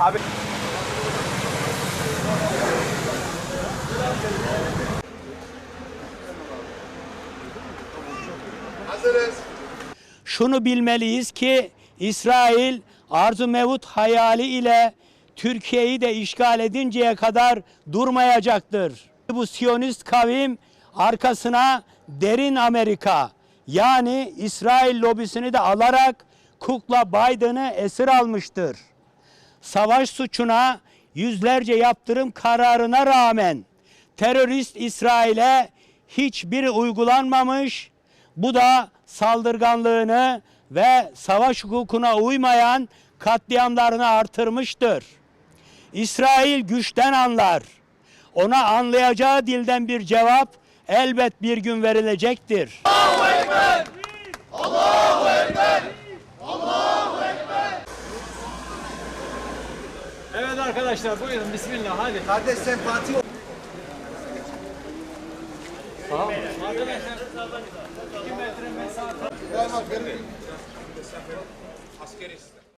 Abi. Hazırız. Şunu bilmeliyiz ki İsrail arzu mevut hayali ile Türkiye'yi de işgal edinceye kadar durmayacaktır. Bu Siyonist kavim arkasına derin Amerika yani İsrail lobisini de alarak kukla Biden'ı esir almıştır. Savaş suçuna yüzlerce yaptırım kararına rağmen terörist İsrail'e hiçbiri uygulanmamış. Bu da saldırganlığını ve savaş hukukuna uymayan katliamlarını artırmıştır. İsrail güçten anlar. Ona anlayacağı dilden bir cevap elbet bir gün verilecektir. Evet arkadaşlar buyurun. Bismillah hadi. Kardeş sempati Arkadaşlar 2 metre mesafe.